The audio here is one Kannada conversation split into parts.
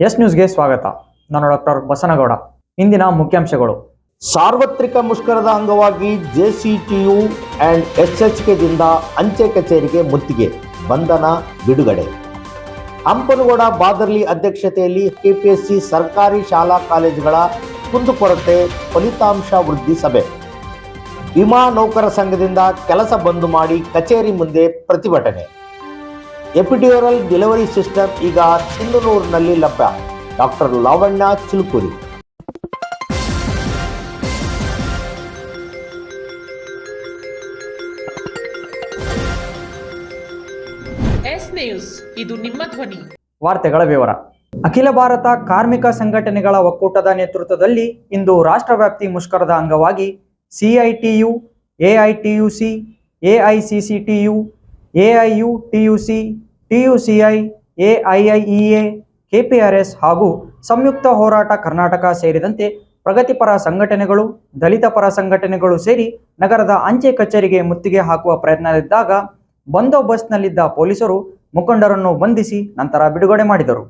ಎಸ್ ನ್ಯೂಸ್ಗೆ ಸ್ವಾಗತ. ನಾನು ಡಾಕ್ಟರ್ ಬಸನಗೌಡ. ಇಂದಿನ ಮುಖ್ಯಾಂಶಗಳು. ಸಾರ್ವತ್ರಿಕ ಮುಷ್ಕರದ ಅಂಗವಾಗಿ ಜೆಸಿಟಿಯು ಅಂಡ್ ಎಸ್ಎಚ್ಕೆದಿಂದ ಅಂಚೆ ಕಚೇರಿಗೆ ಮುತ್ತಿಗೆ. ಬಂಧನ ಬಿಡುಗಡೆ. ಹಂಪನಗೌಡ ಬಾದರ್ಲಿ ಅಧ್ಯಕ್ಷತೆಯಲ್ಲಿ ಕೆಪಿಎಸ್ಸಿ ಸರ್ಕಾರಿ ಶಾಲಾ ಕಾಲೇಜುಗಳ ಕುಂದುಕೊರತೆ ಫಲಿತಾಂಶ ವೃದ್ಧಿ ಸಭೆ. ವಿಮಾ ನೌಕರ ಸಂಘದಿಂದ ಕೆಲಸ ಬಂದು ಮಾಡಿ ಕಚೇರಿ ಮುಂದೆ ಪ್ರತಿಭಟನೆ. ಎಪಿಡ್ಯೂರಲ್ ಡೆಲಿವರಿ ಸಿಸ್ಟಮ್ ಈಗ ಸಿಂಧನೂರಿನಲ್ಲಿ ಲಭ್ಯ. Doctor Lavanya Chilkuri. S news ಇದು ನಿಮ್ಮ ಧ್ವನಿ. ವಾರ್ತೆಗಳ ವಿವರ. ಅಖಿಲ ಭಾರತ ಕಾರ್ಮಿಕ ಸಂಘಟನೆಗಳ ಒಕ್ಕೂಟದ ನೇತೃತ್ವದಲ್ಲಿ ಇಂದು ರಾಷ್ಟ್ರವ್ಯಾಪ್ತಿ ಮುಷ್ಕರದ ಅಂಗವಾಗಿ CITU AITUC AICCTU AIUTUC TUCI, AIIEA, KPRS ಹಾಗೂ ಸಂಯುಕ್ತ ಹೋರಾಟ ಕರ್ನಾಟಕ ಸೇರಿದಂತೆ ಪ್ರಗತಿಪರ ಸಂಘಟನೆಗಳು ದಲಿತ ಪರ ಸಂಘಟನೆಗಳು ಸೇರಿ ನಗರದ ಅಂಚೆ ಕಚೇರಿಗೆ ಮುತ್ತಿಗೆ ಹಾಕುವ ಪ್ರಯತ್ನದಲ್ಲಿದ್ದಾಗ ಬಂದೋಬಸ್ತ್ನಲ್ಲಿದ್ದ ಪೊಲೀಸರು ಮುಖಂಡರನ್ನು ಬಂಧಿಸಿ ನಂತರ ಬಿಡುಗಡೆ ಮಾಡಿದರು.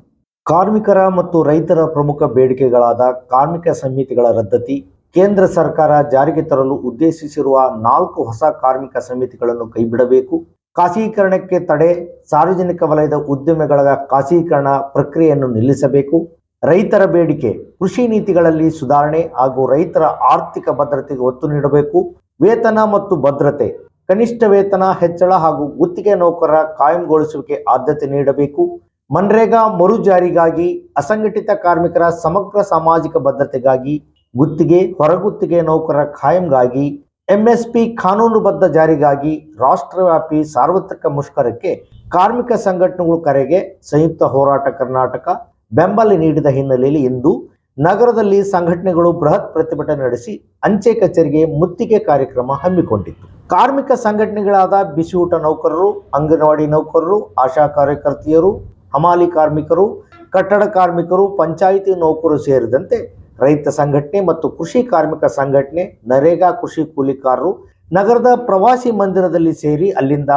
ಕಾರ್ಮಿಕರ ಮತ್ತು ರೈತರ ಪ್ರಮುಖ ಬೇಡಿಕೆಗಳಾದ ಕಾರ್ಮಿಕ ಸಮಿತಿಗಳ ರದ್ದತಿ, ಕೇಂದ್ರ ಸರ್ಕಾರ ಜಾರಿಗೆ ತರಲು ಉದ್ದೇಶಿಸಿರುವ ನಾಲ್ಕು ಹೊಸ ಕಾರ್ಮಿಕ ಸಮಿತಿಗಳನ್ನು ಕೈಬಿಡಬೇಕು. ಖಾಸಗೀಕರಣಕ್ಕೆ ತಡೆ, ಸಾರ್ವಜನಿಕ ವಲಯದ ಉದ್ಯಮಗಳ ಖಾಸಗೀಕರಣ ಪ್ರಕ್ರಿಯೆಯನ್ನು ನಿಲ್ಲಿಸಬೇಕು. ರೈತರ ಬೇಡಿಕೆ, ಕೃಷಿ ನೀತಿಗಳಲ್ಲಿ ಸುಧಾರಣೆ ಹಾಗೂ ರೈತರ ಆರ್ಥಿಕ ಭದ್ರತೆಗೆ ಒತ್ತು ನೀಡಬೇಕು. ವೇತನ ಮತ್ತು ಭದ್ರತೆ, ಕನಿಷ್ಠ ವೇತನ, ಹೆಚ್ಚಳ ಹಾಗೂ ಗುತ್ತಿಗೆ ನೌಕರರ ಕಾಯಂಗೊಳಿಸುವಿಕೆ ಆದ್ಯತೆ ನೀಡಬೇಕು. ಮನ್ರೇಗಾ ಮರು ಜಾರಿಗಾಗಿ ಅಸಂಘಟಿತ ಕಾರ್ಮಿಕರ ಸಮಗ್ರ ಸಾಮಾಜಿಕ ಭದ್ರತೆಗಾಗಿ ಗುತ್ತಿಗೆ, ಹೊರಗುತ್ತಿಗೆ ನೌಕರರ ಖಾಯಂಗಾಗಿ ಎಂಎಸ್ಪಿ ಕಾನೂನುಬದ್ಧ ಜಾರಿಗಾಗಿ ರಾಷ್ಟ್ರವ್ಯಾಪಿ ಸಾರ್ವತ್ರಿಕ ಮುಷ್ಕರಕ್ಕೆ ಕಾರ್ಮಿಕ ಸಂಘಟನೆಗಳು ಕರೆಗೆ ಸಂಯುಕ್ತ ಹೋರಾಟ ಕರ್ನಾಟಕ ಬೆಂಬಲ ನೀಡಿದ ಹಿನ್ನೆಲೆಯಲ್ಲಿ ಇಂದು ನಗರದಲ್ಲಿ ಸಂಘಟನೆಗಳು ಬೃಹತ್ ಪ್ರತಿಭಟನೆ ನಡೆಸಿ ಅಂಚೆ ಕಚೇರಿಗೆ ಮುತ್ತಿಗೆ ಕಾರ್ಯಕ್ರಮ ಹಮ್ಮಿಕೊಂಡಿತ್ತು. ಕಾರ್ಮಿಕ ಸಂಘಟನೆಗಳಾದ ಬಿಸಿಯೂಟ ನೌಕರರು, ಅಂಗನವಾಡಿ ನೌಕರರು, ಆಶಾ ಕಾರ್ಯಕರ್ತೆಯರು, ಹಮಾಲಿ ಕಾರ್ಮಿಕರು, ಕಟ್ಟಡ ಕಾರ್ಮಿಕರು, ಪಂಚಾಯಿತಿ ನೌಕರರು ಸೇರಿದಂತೆ ರೈತ ಸಂಘಟನೆ ಮತ್ತು ಕೃಷಿ ಕಾರ್ಮಿಕ ಸಂಘಟನೆ ನರೇಗಾ ಕೃಷಿ ಕೂಲಿಕಾರರು ನಗರದ ಪ್ರವಾಸಿ ಮಂದಿರದಲ್ಲಿ ಸೇರಿ ಅಲ್ಲಿಂದ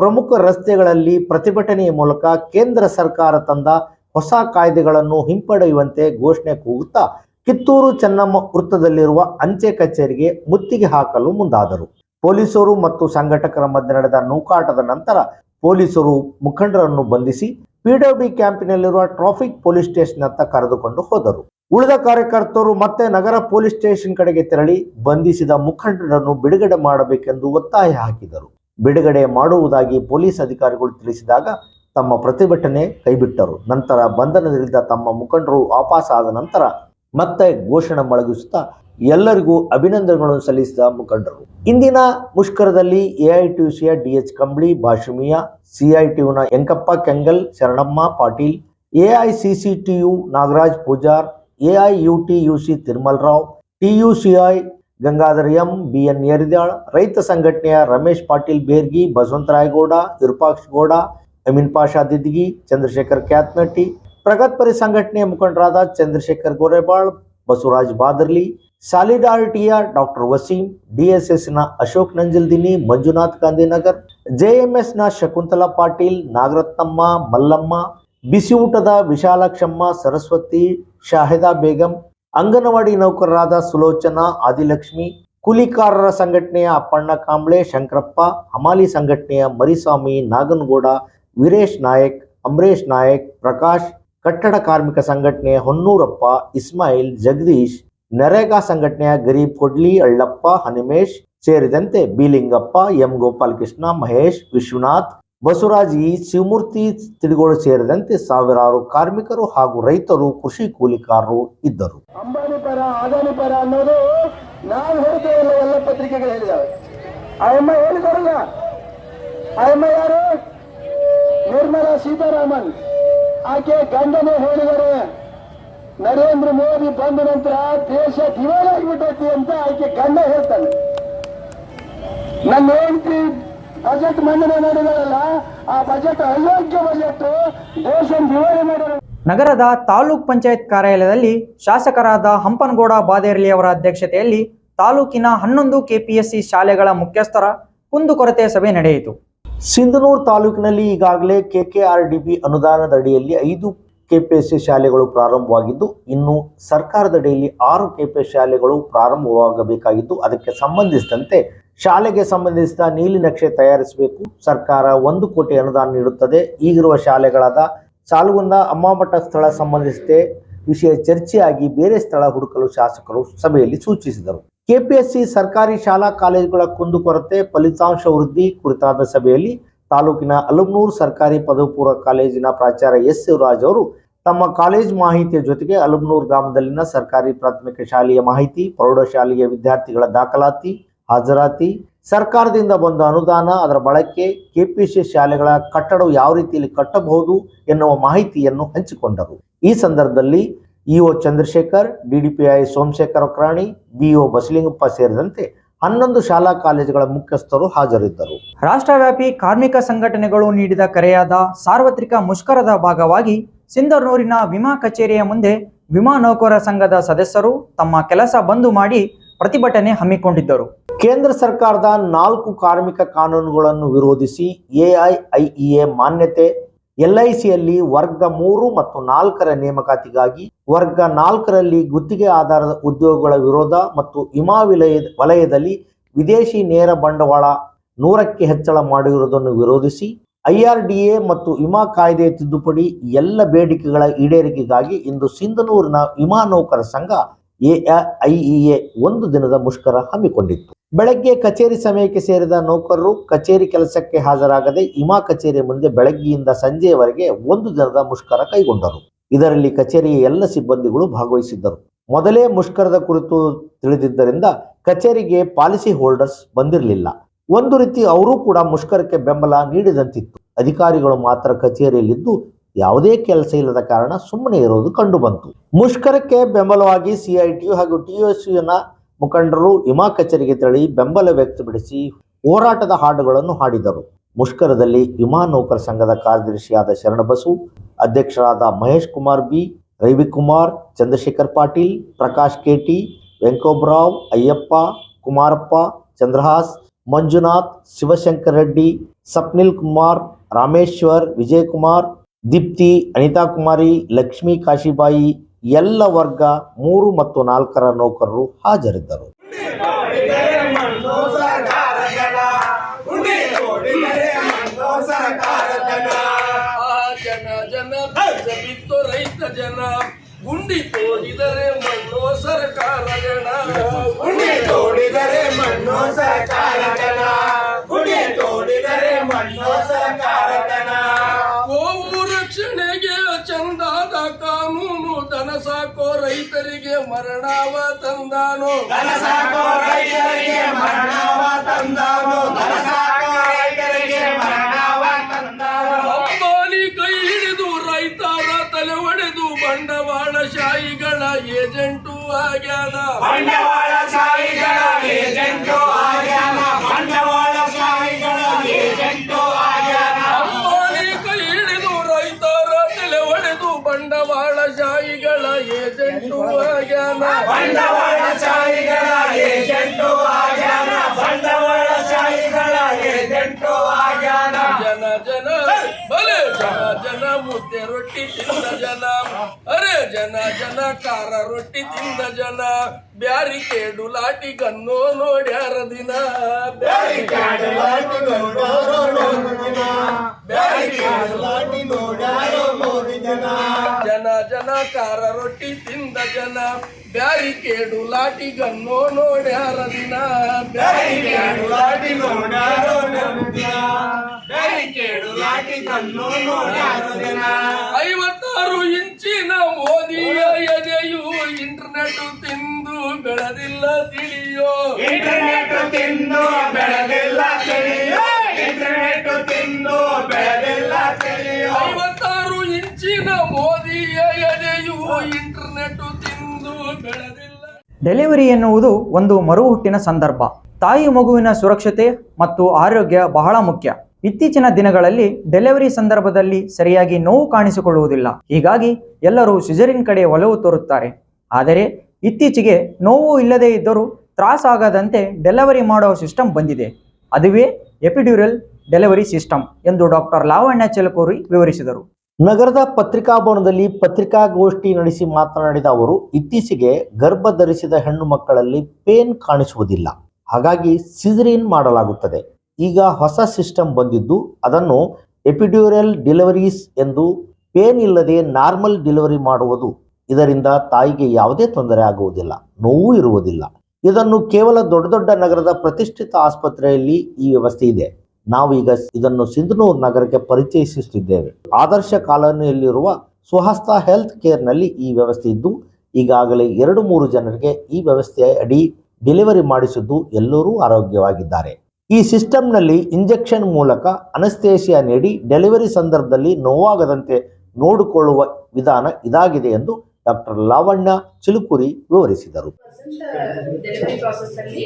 ಪ್ರಮುಖ ರಸ್ತೆಗಳಲ್ಲಿ ಪ್ರತಿಭಟನೆಯ ಮೂಲಕ ಕೇಂದ್ರ ಸರ್ಕಾರ ತಂದ ಹೊಸ ಕಾಯ್ದೆಗಳನ್ನು ಹಿಂಪಡೆಯುವಂತೆ ಘೋಷಣೆ ಕೂಗುತ್ತಾ ಕಿತ್ತೂರು ಚೆನ್ನಮ್ಮ ವೃತ್ತದಲ್ಲಿರುವ ಅಂಚೆ ಕಚೇರಿಗೆ ಮುತ್ತಿಗೆ ಹಾಕಲು ಮುಂದಾದರು. ಪೊಲೀಸರು ಮತ್ತು ಸಂಘಟಕರ ಮಧ್ಯೆ ನಡೆದ ನೂಕಾಟದ ನಂತರ ಪೊಲೀಸರು ಮುಖಂಡರನ್ನು ಬಂಧಿಸಿ ಪಿಡಬ್ಲ್ಯೂ ಕ್ಯಾಂಪಿನಲ್ಲಿರುವ ಟ್ರಾಫಿಕ್ ಪೊಲೀಸ್ ಸ್ಟೇಷನ್ ಹತ್ತ ಕರೆದುಕೊಂಡು ಹೋದರು. ಉಳಿದ ಕಾರ್ಯಕರ್ತರು ಮತ್ತೆ ನಗರ ಪೊಲೀಸ್ ಸ್ಟೇಷನ್ ಕಡೆಗೆ ತೆರಳಿ ಬಂಧಿಸಿದ ಮುಖಂಡರನ್ನು ಬಿಡುಗಡೆ ಮಾಡಬೇಕೆಂದು ಒತ್ತಾಯ ಹಾಕಿದರು. ಬಿಡುಗಡೆ ಮಾಡುವುದಾಗಿ ಪೊಲೀಸ್ ಅಧಿಕಾರಿಗಳು ತಿಳಿಸಿದಾಗ ತಮ್ಮ ಪ್ರತಿಭಟನೆ ಕೈಬಿಟ್ಟರು. ನಂತರ ಬಂಧನದಲ್ಲಿದ್ದ ತಮ್ಮ ಮುಖಂಡರು ವಾಪಸ್ಸಾದ ನಂತರ ಮತ್ತೆ ಘೋಷಣೆ ಮೊಳಗಿಸುತ್ತಾ ಎಲ್ಲರಿಗೂ ಅಭಿನಂದನೆಗಳನ್ನು ಸಲ್ಲಿಸಿದ ಮುಖಂಡರು. ಇಂದಿನ ಮುಷ್ಕರದಲ್ಲಿ ಎಐಟಿಯುಸಿಯ ಡಿಎಚ್ ಕಂಬಳಿ, ಭಾಷಮಿಯ ಸಿಐಟಿಯುನ Enkappa Kengal, Sharanamma Patil AICCTU Nagaraj Pujar AIUTUC Rao TUCI Gangadhar M BN Yaridal ರೈತ ಸಂಘಟನೆಯ ರಮೇಶ್ ಪಾಟೀಲ್ ಬೇರ್ಗಿ ಬಸವಂತರಾಯಗೌಡ ವಿರೂಪಾಕ್ಷ ಗೌಡ ಅಮೀನ್ ಪಾಷಾ ದಿದ್ಗಿ ಚಂದ್ರಶೇಖರ್ ಕ್ಯಾತ್ನಟ್ಟಿ ಪ್ರಗತ್ಪರಿ ಸಂಘಟನೆಯ ಮುಖಂಡರಾದ ಚಂದ್ರಶೇಖರ್ ಗೋರೆಬಾಳ್ ಬಸವರಾಜ್ ಬಾದರ್ಲಿ ಸಾಲಿಡಾರಿಟಿಯ ಡಾಕ್ಟರ್ ವಸೀಂ ಡಿಎಸ್ಎಸ್ನ ಅಶೋಕ್ ನಂಜಲ್ದಿನಿ ಮಂಜುನಾಥ್ ಗಾಂಧಿನಗರ್ ಜೆಎಂಎಸ್ನ ಶಕುಂತಲಾ ಪಾಟೀಲ್ ನಾಗರತ್ನಮ್ಮ ಮಲ್ಲಮ್ಮ ಬಿಸಿಯೂಟದ ವಿಶಾಲಾಕ್ಷಮ್ಮ, ಸರಸ್ವತಿ, ಶಾಹಿದಾ ಬೇಗಂ, ಅಂಗನವಾಡಿ ನೌಕರರಾದ ಸುಲೋಚನಾ, ಆದಿಲಕ್ಷ್ಮಿ, ಕೂಲಿಕಾರರ ಸಂಘಟನೆಯ ಅಪ್ಪಣ್ಣ ಕಾಂಬ್ಳೆ, ಶಂಕರಪ್ಪ, ಹಮಾಲಿ ಸಂಘಟನೆಯ ಮರಿಸ್ವಾಮಿ, ನಾಗನಗೌಡ, ವೀರೇಶ್ ನಾಯಕ್, ಅಂಬರೀಶ್ ನಾಯಕ್, ಪ್ರಕಾಶ್, ಕಟ್ಟಡ ಕಾರ್ಮಿಕ ಸಂಘಟನೆಯ ಹೊನ್ನೂರಪ್ಪ, ಇಸ್ಮಾಯಿಲ್, ಜಗದೀಶ್, ನರೇಗಾ ಸಂಘಟನೆಯ ಗರೀಬ್ ಕೊಡ್ಲಿ, ಅಳ್ಳಪ್ಪ, ಹನಿಮೇಶ್ ಸೇರಿದಂತೆ ಬಿಲಿಂಗಪ್ಪ, ಎಂ ಗೋಪಾಲಕೃಷ್ಣ, ಮಹೇಶ್, ವಿಶ್ವನಾಥ್ ಬಸವರಾಜ್ ಈ ಶಿವಮೂರ್ತಿ ತಿಳುಗೋಳು ಸೇರಿದಂತೆ ಸಾವಿರಾರು ಕಾರ್ಮಿಕರು ಹಾಗೂ ರೈತರು ಕೃಷಿ ಕೂಲಿಕಾರರು ಇದ್ದರು. ಅಂಬಾನಿ ಪರ ಅದಾನಿ ಪರ ಅನ್ನೋದು ನಾವು ಹೇಳ್ತೇವಲ್ಲ ಎಲ್ಲ ಪತ್ರಿಕೆಗಳು ಹೇಳಿದಾವೆ. ಅಮ್ಮ ಹೇಳಿದಾರಲ್ಲ? ಅಮ್ಮ ಯಾರು? ನಿರ್ಮಲಾ ಸೀತಾರಾಮನ್. ಆಕೆ ಗಂಡನೇ ಹೇಳಿದರೆ, ನರೇಂದ್ರ ಮೋದಿ ಬಂದ ನಂತರ ದೇಶ ದಿವಾಳಿ ಆಗಿಬಿಟ್ಟೈತಿ ಅಂತ ಆಕೆ ಗಂಡ ಹೇಳ್ತಾನೆ. ನನ್ನ ಹೆಂಡತಿ ಬಜೆಟ್ ಮಂಡನೆ ಮಾಡಿದಾರಲ್ಲ ಆ ಬಜೆಟ್ ಅಯೋಗ್ಯ ಬಜೆಟ್ ದೇಶ ದಿವಾಳಿ ಮಾಡಿರೋ ನಗರದ ತಾಲೂಕ್ ಪಂಚಾಯತ್ ಕಾರ್ಯಾಲಯದಲ್ಲಿ ಶಾಸಕರಾದ ಹಂಪನಗೌಡ ಬಾದೇರ್ಲಿ ಅವರ ಅಧ್ಯಕ್ಷತೆಯಲ್ಲಿ ತಾಲೂಕಿನ ಹನ್ನೊಂದು ಕೆಪಿಎಸ್ಸಿ ಶಾಲೆಗಳ ಮುಖ್ಯಸ್ಥರ ಕುಂದುಕೊರತೆ ಸಭೆ ನಡೆಯಿತು. ಸಿಂಧನೂರು ತಾಲೂಕಿನಲ್ಲಿ ಈಗಾಗಲೇ ಕೆಕೆಆರ್ಡಿಬಿ ಅನುದಾನದ ಅಡಿಯಲ್ಲಿ ಐದು ಕೆಪಿಎಸ್ಸಿ ಶಾಲೆಗಳು ಪ್ರಾರಂಭವಾಗಿದ್ದು, ಇನ್ನು ಸರ್ಕಾರದಡಿಯಲ್ಲಿ ಆರು ಕೆಪಿಎಸ್ ಶಾಲೆಗಳು ಪ್ರಾರಂಭವಾಗಬೇಕಾಗಿದ್ದು, ಅದಕ್ಕೆ ಸಂಬಂಧಿಸಿದಂತೆ ಶಾಲೆಗೆ ಸಂಬಂಧಿಸಿದ ನೀಲಿ ನಕ್ಷೆ ತಯಾರಿಸಬೇಕು. ಸರ್ಕಾರ ಒಂದು ಕೋಟಿ ಅನುದಾನ ನೀಡುತ್ತದೆ. ಈಗಿರುವ ಶಾಲೆಗಳಾದ ಸಾಲುಗುಂದ, ಅಮ್ಮಾಮಠ ಸ್ಥಳ ಸಂಬಂಧಿಸಿದೆ ವಿಷಯ ಚರ್ಚೆಯಾಗಿ ಬೇರೆ ಸ್ಥಳ ಹುಡುಕಲು ಶಾಸಕರು ಸಭೆಯಲ್ಲಿ ಸೂಚಿಸಿದರು. ಕೆಪಿಎಸ್ಸಿ ಸರ್ಕಾರಿ ಶಾಲಾ ಕಾಲೇಜುಗಳ ಕುಂದುಕೊರತೆ, ಫಲಿತಾಂಶ ವೃದ್ಧಿ ಕುರಿತಾದ ಸಭೆಯಲ್ಲಿ ತಾಲೂಕಿನ ಅಲಮನೂರು ಸರ್ಕಾರಿ ಪದವಿ ಪೂರ್ವ ಕಾಲೇಜಿನ ಪ್ರಾಚಾರ್ಯ ಎಸ್ ಶಿವರಾಜ್ ಅವರು ತಮ್ಮ ಕಾಲೇಜ್ ಮಾಹಿತಿಯ ಜೊತೆಗೆ ಅಲಮನೂರು ಗ್ರಾಮದಲ್ಲಿನ ಸರ್ಕಾರಿ ಪ್ರಾಥಮಿಕ ಶಾಲೆಯ ಮಾಹಿತಿ ಪ್ರೌಢಶಾಲೆಯ ವಿದ್ಯಾರ್ಥಿಗಳ ದಾಖಲಾತಿ, ಹಾಜರಾತಿ, ಸರ್ಕಾರದಿಂದ ಬಂದ ಅನುದಾನ, ಅದರ ಬಳಕೆ, ಕೆಪಿಸಿ ಶಾಲೆಗಳ ಕಟ್ಟಡ ಯಾವ ರೀತಿಯಲ್ಲಿ ಕಟ್ಟಬಹುದು ಎನ್ನುವ ಮಾಹಿತಿಯನ್ನು ಹಂಚಿಕೊಂಡರು. ಈ ಸಂದರ್ಭದಲ್ಲಿ EO Chandrashekhar, DDPI Somashekhara Krani BO Basalingappa ಸೇರಿದಂತೆ ಹನ್ನೊಂದು ಶಾಲಾ ಕಾಲೇಜುಗಳ ಮುಖ್ಯಸ್ಥರು ಹಾಜರಿದ್ದರು. ರಾಷ್ಟ್ರವ್ಯಾಪಿ ಕಾರ್ಮಿಕ ಸಂಘಟನೆಗಳು ನೀಡಿದ ಕರೆಯಾದ ಸಾರ್ವತ್ರಿಕ ಮುಷ್ಕರದ ಭಾಗವಾಗಿ ಸಿಂಧನೂರಿನ ವಿಮಾ ಕಚೇರಿಯ ಮುಂದೆ ವಿಮಾ ನೌಕರ ಸಂಘದ ಸದಸ್ಯರು ತಮ್ಮ ಕೆಲಸ ಬಂದು ಮಾಡಿ ಪ್ರತಿಭಟನೆ ಹಮ್ಮಿಕೊಂಡಿದ್ದರು. ಕೇಂದ್ರ ಸರ್ಕಾರದ ನಾಲ್ಕು ಕಾರ್ಮಿಕ ಕಾನೂನುಗಳನ್ನು ವಿರೋಧಿಸಿ ಎಐಐಇಎ ಮಾನ್ಯತೆ ಎಲ್ಐಸಿಯಲ್ಲಿ ವರ್ಗ ಮೂರು ಮತ್ತು ನಾಲ್ಕರ ನೇಮಕಾತಿಗಾಗಿ ವರ್ಗ ನಾಲ್ಕರಲ್ಲಿ ಗುತ್ತಿಗೆ ಆಧಾರದ ಉದ್ಯೋಗಗಳ ವಿರೋಧ ಮತ್ತು ವಿಮಾ ವಿಲಯ ವಲಯದಲ್ಲಿ ವಿದೇಶಿ ನೇರ ಬಂಡವಾಳ ನೂರಕ್ಕೆ ಹೆಚ್ಚಳ ಮಾಡಿರುವುದನ್ನು ವಿರೋಧಿಸಿ ಐಆರ್ಡಿಎ ಮತ್ತು ವಿಮಾ ಕಾಯ್ದೆ ತಿದ್ದುಪಡಿ ಎಲ್ಲ ಬೇಡಿಕೆಗಳ ಈಡೇರಿಕೆಗಾಗಿ ಇಂದು ಸಿಂಧನೂರಿನ ವಿಮಾ ನೌಕರ ಸಂಘ ಎಐಇಎ ಒಂದು ದಿನದ ಮುಷ್ಕರ ಹಮ್ಮಿಕೊಂಡಿತ್ತು. ಬೆಳಗ್ಗೆ ಕಚೇರಿ ಸಮಯಕ್ಕೆ ಸೇರಿದ ನೌಕರರು ಕಚೇರಿ ಕೆಲಸಕ್ಕೆ ಹಾಜರಾಗದೆ ಇಮಾ ಕಚೇರಿ ಮುಂದೆ ಬೆಳಗ್ಗೆಯಿಂದ ಸಂಜೆಯವರೆಗೆ ಒಂದು ದಿನದ ಮುಷ್ಕರ ಕೈಗೊಂಡರು. ಇದರಲ್ಲಿ ಕಚೇರಿಯ ಎಲ್ಲ ಸಿಬ್ಬಂದಿಗಳು ಭಾಗವಹಿಸಿದ್ದರು. ಮೊದಲೇ ಮುಷ್ಕರದ ಕುರಿತು ತಿಳಿದಿದ್ದರಿಂದ ಕಚೇರಿಗೆ ಪಾಲಿಸಿ ಹೋಲ್ಡರ್ಸ್ ಬಂದಿರಲಿಲ್ಲ. ಒಂದು ರೀತಿ ಅವರೂ ಕೂಡ ಮುಷ್ಕರಕ್ಕೆ ಬೆಂಬಲ ನೀಡಿದಂತಿತ್ತು. ಅಧಿಕಾರಿಗಳು ಮಾತ್ರ ಕಚೇರಿಯಲ್ಲಿದ್ದು ಯಾವುದೇ ಕೆಲಸ ಇಲ್ಲದ ಕಾರಣ ಸುಮ್ಮನೆ ಇರೋದು ಕಂಡುಬಂತು. ಮುಷ್ಕರಕ್ಕೆ ಬೆಂಬಲವಾಗಿ ಸಿಐಟಿಯು ಹಾಗೂ ಟಿಎಸ್ಯುನ ಮುಖಂಡರು ಹಿಮಾ ಕಚೇರಿಗೆ ತೆರಳಿ ಬೆಂಬಲ ವ್ಯಕ್ತಪಡಿಸಿ ಹೋರಾಟದ ಹಾಡುಗಳನ್ನು ಹಾಡಿದರು. ಮುಷ್ಕರದಲ್ಲಿ ಹಿಮಾ ನೌಕರ ಸಂಘದ ಕಾರ್ಯದರ್ಶಿಯಾದ ಶರಣಬಸು, ಅಧ್ಯಕ್ಷರಾದ ಮಹೇಶ್ ಕುಮಾರ್ ಬಿ, ರವಿಕುಮಾರ್, ಚಂದ್ರಶೇಖರ್ ಪಾಟೀಲ್, ಪ್ರಕಾಶ್ ಕೆಟಿ ವೆಂಕೋಬ್ರಾವ್ ಅಯ್ಯಪ್ಪ, ಕುಮಾರಪ್ಪ, ಚಂದ್ರಹಾಸ್, ಮಂಜುನಾಥ್, ಶಿವಶಂಕರ್ ರೆಡ್ಡಿ, ಸಪ್ನಿಲ್ ಕುಮಾರ್, ರಾಮೇಶ್ವರ್ ವಿಜಯಕುಮಾರ್ ದೀಪ್ತಿ, ಅನಿತಾ ಕುಮಾರಿ, ಲಕ್ಷ್ಮೀ ಕಾಶಿಬಾಯಿ ಎಲ್ಲ ವರ್ಗ ಮೂರು ಮತ್ತು ನಾಲ್ಕರ ನೌಕರರು ಹಾಜರಿದ್ದರು. ಸರ್ಕಾರ ಜನ ಗುಂಡಿ ತೋಡಿದರೆ ಮಣ್ಣು ಸರ್ಕಾರ ಜನ. ಮಣ್ಣು ರೈತರಿಗೆ ಮರಣವ ತಂದಾನು. ದನ ಸಾಕೋ ರೈತರಿಗೆ ಮರಣವ ತಂದಾನು. ಸಾಕೋ ರೈತರಿಗೆ ಮರಣವ ಅಂಬಾನಿ ಕೈ ಹಿಡಿದು ರೈತರ ತಲೆ ಒಡೆದು ಬಂಡವಾಳ ಶಾಹಿಗಳ ಏಜೆಂಟು ಆಗ್ಯಾನ. ಬಂಡವಾಳ ಜನ, ಅರೆ ಜನ ಜನ ಕಾರ ರೊಟ್ಟಿ ತಿಂದ ಜನ ಬ್ಯಾರಿಕೇಡು ಲಾಟಿ ಗನ್ನೋ ನೋಡ್ಯಾರ ದಿನ. ಬ್ಯಾರಿಕೇಡು ಲಾಟಿ ಲಾಟಿ ಜನ. ಜನ ಜನ ಖಾರ ರೊಟ್ಟಿ ತಿಂದ ಜನ ಬ್ಯಾರಿಕೇಡು ಲಾಟಿ ಗನ್ನು ನೋಡ್ಯಾರ ದಿನ. ಬ್ಯಾರಿಕೇಡು ಲಾಟಿ ನೋಡ್ಯಾರ ದಿನ. ದಿನ ಐವತ್ತಾರು ಇಂಚಿನ ಮೋದಿಯ ಎದೆಯು ಇಂಟರ್ನೆಟ್ ತಿಂದು ಬೆಳೆದಿಲ್ಲ ತಿಳಿಯೋ. ಇಂಟರ್ನೆಟ್ ತಿಂದು ಬೆಳೆದಿಲ್ಲ ತಿಳಿಯೋ. ಇಂಟರ್ನೆಟ್ ತಿಂದು ಬೆಳೆದಿಲ್ಲ ತಿಳಿಯೋ. ಐವತ್ತಾರು ಇಂಚಿನ ಮೋದಿಯ ಎದೆಯು ಇಂಟರ್ನೆಟ್ ತಿಂದು ಬೆಳೆದಿಲ್ಲ. ಡೆಲಿವರಿ ಎನ್ನುವುದು ಒಂದು ಮರುಹುಟ್ಟಿನ ಸಂದರ್ಭ. ತಾಯಿ ಮಗುವಿನ ಸುರಕ್ಷತೆ ಮತ್ತು ಆರೋಗ್ಯ ಬಹಳ ಮುಖ್ಯ. ಇತ್ತೀಚಿನ ದಿನಗಳಲ್ಲಿ ಡೆಲಿವರಿ ಸಂದರ್ಭದಲ್ಲಿ ಸರಿಯಾಗಿ ನೋವು ಕಾಣಿಸಿಕೊಳ್ಳುವುದಿಲ್ಲ. ಹೀಗಾಗಿ ಎಲ್ಲರೂ ಸಿಜರಿನ್ ಕಡೆ ಒಲವು ತೋರುತ್ತಾರೆ. ಆದರೆ ಇತ್ತೀಚೆಗೆ ನೋವು ಇಲ್ಲದೇ ಇದ್ದರೂ ತ್ರಾಸಾಗದಂತೆ ಡೆಲಿವರಿ ಮಾಡೋ ಸಿಸ್ಟಮ್ ಬಂದಿದೆ. ಅದುವೇ ಎಪಿಡ್ಯೂರಲ್ ಡೆಲಿವರಿ ಸಿಸ್ಟಮ್ ಎಂದು ಡಾಕ್ಟರ್ ಲಾವಣ್ಯ ಚೆಲಕೂರಿ ವಿವರಿಸಿದರು. ನಗರದ ಪತ್ರಿಕಾಭವನದಲ್ಲಿ ಪತ್ರಿಕಾಗೋಷ್ಠಿ ನಡೆಸಿ ಮಾತನಾಡಿದ ಅವರು, ಇತ್ತೀಚೆಗೆ ಗರ್ಭ ಧರಿಸಿದ ಹೆಣ್ಣು ಮಕ್ಕಳಲ್ಲಿ ಪೇನ್ ಕಾಣಿಸುವುದಿಲ್ಲ. ಹಾಗಾಗಿ ಸಿಜರಿನ್ ಮಾಡಲಾಗುತ್ತದೆ. ಈಗ ಹೊಸ ಸಿಸ್ಟಮ್ ಬಂದಿದ್ದು ಅದನ್ನು ಎಪಿಡ್ಯೂರಲ್ ಡೆಲಿವರೀಸ್ ಎಂದು ಪೇನ್ ಇಲ್ಲದೆ ನಾರ್ಮಲ್ ಡೆಲಿವರಿ ಮಾಡುವುದು. ಇದರಿಂದ ತಾಯಿಗೆ ಯಾವುದೇ ತೊಂದರೆ ಆಗುವುದಿಲ್ಲ, ನೋವು ಇರುವುದಿಲ್ಲ. ಇದನ್ನು ಕೇವಲ ದೊಡ್ಡ ದೊಡ್ಡ ನಗರದ ಪ್ರತಿಷ್ಠಿತ ಆಸ್ಪತ್ರೆಯಲ್ಲಿ ಈ ವ್ಯವಸ್ಥೆ ಇದೆ. ನಾವು ಈಗ ಇದನ್ನು ಸಿಂಧನೂರು ನಗರಕ್ಕೆ ಪರಿಚಯಿಸುತ್ತಿದ್ದೇವೆ. ಆದರ್ಶ ಕಾಲೋನಿಯಲ್ಲಿರುವ ಸುಹಸ್ತ ಹೆಲ್ತ್ ಕೇರ್ನಲ್ಲಿ ಈ ವ್ಯವಸ್ಥೆ ಇದ್ದು, ಈಗಾಗಲೇ ಎರಡು ಮೂರು ಜನರಿಗೆ ಈ ವ್ಯವಸ್ಥೆಯ ಅಡಿ ಡೆಲಿವರಿ ಮಾಡಿಸಿದ್ದು ಎಲ್ಲರೂ ಆರೋಗ್ಯವಾಗಿದ್ದಾರೆ. ಈ ಸಿಸ್ಟಮ್ನಲ್ಲಿ ಇಂಜೆಕ್ಷನ್ ಮೂಲಕ ಅನಸ್ತೇಷಿಯಾ ನೀಡಿ ಡೆಲಿವರಿ ಸಂದರ್ಭದಲ್ಲಿ ನೋವಾಗದಂತೆ ನೋಡಿಕೊಳ್ಳುವ ವಿಧಾನ ಇದಾಗಿದೆ ಎಂದು ಡಾಕ್ಟರ್ ಲಾವಣ್ಣ ಚಿಲುಕುರಿ ವಿವರಿಸಿದರು. ಡೆಲಿವರಿ ಪ್ರಾಸೆಸ್ ಅಲ್ಲಿ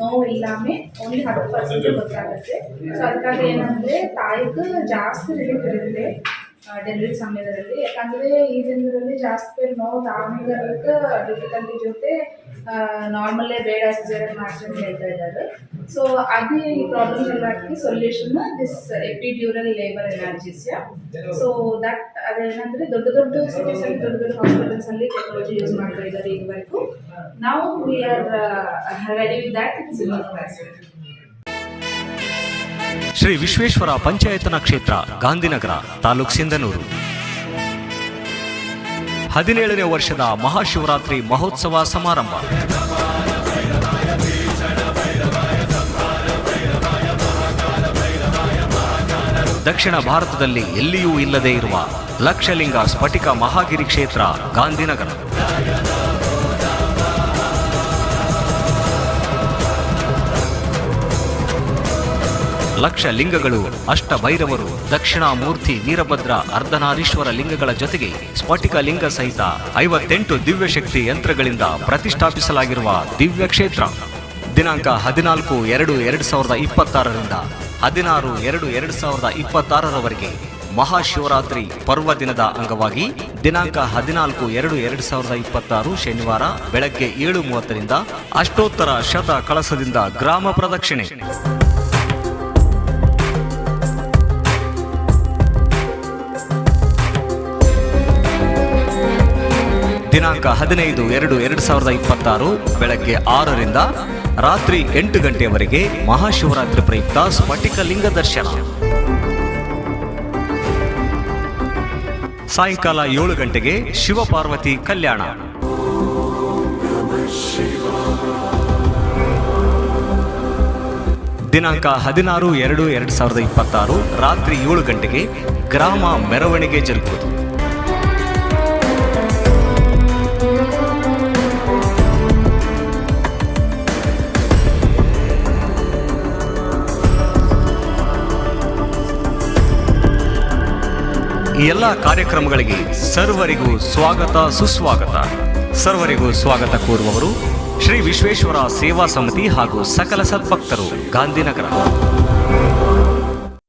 ನೋವು ಇಲ್ಲಾಮೆ ಓನ್ಲಿ ಹತ್ತು ಪರ್ಸೆಂಟ್ ಗೊತ್ತಾಗುತ್ತೆ. ಸೊ ಅದಕ್ಕಾಗಿ ಏನಂದ್ರೆ ತಾಯಿಗೆ ಜಾಸ್ತಿ ರಿಲೀಫ್ ಇರುತ್ತೆ. ಡೆಲಿವರಿ ಸಮಯದಲ್ಲಿ. ಯಾಕಂದ್ರೆ ಈ ಜನರಲ್ಲಿ ಜಾಸ್ತಿ ನೋವು ಆಮೇಲೆ ಡಿಫಿಕಲ್ಟಿ ಜೊತೆ ನಾರ್ಮಲ್ಲೇ ಬೇಡ ಸಿಜರಿಯನ್ ಮಾಡಿಸಿ ಅಂತ ಹೇಳ್ತಾ ಇದ್ದಾರೆ. ಸೊ ಅದೇ ಈ ಪ್ರಾಬ್ಲಮ್ ಎಲ್ಲ solution this epidural labour analgesia so that ಅದೇನಂದ್ರೆ ದೊಡ್ಡ ದೊಡ್ಡ ಸಿಟೀಸ್ ಅಲ್ಲಿ, ದೊಡ್ಡ ದೊಡ್ಡ ಹಾಸ್ಪಿಟಲ್ಸ್ ಅಲ್ಲಿ ಟೆಕ್ನಾಲಜಿ ಯೂಸ್ ಮಾಡ್ತಾ ಇದ್ದಾರೆ ಇದುವರೆಗೂ ನಾವು we are ready with that it's in Shri Vishweshwara ಪಂಚಾಯತನ ಕ್ಷೇತ್ರ, ಗಾಂಧಿನಗರ, ತಾಲೂಕ್ ಸಿಂಧನೂರು. ಹದಿನೇಳನೇ ವರ್ಷದ ಮಹಾಶಿವರಾತ್ರಿ ಮಹೋತ್ಸವ ಸಮಾರಂಭ. ದಕ್ಷಿಣ ಭಾರತದಲ್ಲಿ ಎಲ್ಲಿಯೂ ಇಲ್ಲದೇ ಇರುವ ಲಕ್ಷಲಿಂಗ ಸ್ಫಟಿಕ ಮಹಾಗಿರಿ ಕ್ಷೇತ್ರ, ಗಾಂಧಿನಗರ. ಲಕ್ಷ ಲಿಂಗಗಳು ಅಷ್ಟ ಭೈರವರು ದಕ್ಷಿಣಾಮೂರ್ತಿ, ವೀರಭದ್ರ, ಅರ್ಧನಾರೀಶ್ವರ ಲಿಂಗಗಳ ಜೊತೆಗೆ ಸ್ಫಟಿಕ ಲಿಂಗ ಸಹಿತ ಐವತ್ತೆಂಟು ದಿವ್ಯಶಕ್ತಿ ಯಂತ್ರಗಳಿಂದ ಪ್ರತಿಷ್ಠಾಪಿಸಲಾಗಿರುವ ದಿವ್ಯ ಕ್ಷೇತ್ರ. ದಿನಾಂಕ ಹದಿನಾಲ್ಕು ಎರಡು ಎರಡು ಸಾವಿರದ ಇಪ್ಪತ್ತಾರರಿಂದ ಹದಿನಾರು ಎರಡು ಎರಡು ಸಾವಿರದ ಇಪ್ಪತ್ತಾರರವರೆಗೆ ಮಹಾಶಿವರಾತ್ರಿ ಪರ್ವ ದಿನದ ಅಂಗವಾಗಿ ದಿನಾಂಕ ಹದಿನಾಲ್ಕು ಎರಡು ಎರಡು ಸಾವಿರದ ಇಪ್ಪತ್ತಾರು ಶನಿವಾರ ಬೆಳಗ್ಗೆ ಏಳು ಮೂವತ್ತರಿಂದ ಅಷ್ಟೋತ್ತರ ಶತ ಕಳಸದಿಂದ ಗ್ರಾಮ ಪ್ರದಕ್ಷಿಣೆ. ದಿನಾಂಕ ಹದಿನೈದು ಎರಡು ಎರಡು ಸಾವಿರದ ಇಪ್ಪತ್ತಾರು ಬೆಳಗ್ಗೆ ಆರರಿಂದ ರಾತ್ರಿ ಎಂಟು ಗಂಟೆಯವರೆಗೆ ಮಹಾಶಿವರಾತ್ರಿ ಪ್ರಯುಕ್ತ ಸ್ಫಟಿಕ ಲಿಂಗ ದರ್ಶನ. ಸಾಯಂಕಾಲ ಏಳು ಗಂಟೆಗೆ ಶಿವಪಾರ್ವತಿ ಕಲ್ಯಾಣ. ದಿನಾಂಕ ಹದಿನಾರು ಎರಡು ಎರಡು ಸಾವಿರದ ಇಪ್ಪತ್ತಾರು ರಾತ್ರಿ ಏಳು ಗಂಟೆಗೆ ಗ್ರಾಮ ಮೆರವಣಿಗೆ ಜರುಗುವುದು. ಎಲ್ಲ ಕಾರ್ಯಕ್ರಮಗಳಿಗೆ ಸರ್ವರಿಗೂ ಸ್ವಾಗತ ಸುಸ್ವಾಗತ. ಸರ್ವರಿಗೂ ಸ್ವಾಗತ ಕೋರುವವರು ಶ್ರೀ ವಿಶ್ವೇಶ್ವರ ಸೇವಾ ಸಮಿತಿ ಹಾಗೂ ಸಕಲ ಸದ್ಭಕ್ತರು ಗಾಂಧಿನಗರ.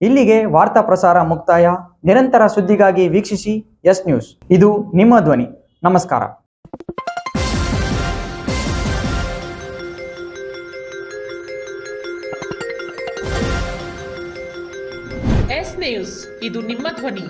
ಇಲ್ಲಿಗೆ ವಾರ್ತಾ ಪ್ರಸಾರ ಮುಕ್ತಾಯ. ನಿರಂತರ ಸುದ್ದಿಗಾಗಿ ವೀಕ್ಷಿಸಿ ಎಸ್ ನ್ಯೂಸ್. ಇದು ನಿಮ್ಮ ಧ್ವನಿ. ನಮಸ್ಕಾರ. ಎಸ್ ನ್ಯೂಸ್ ಇದು ನಿಮ್ಮ ಧ್ವನಿ.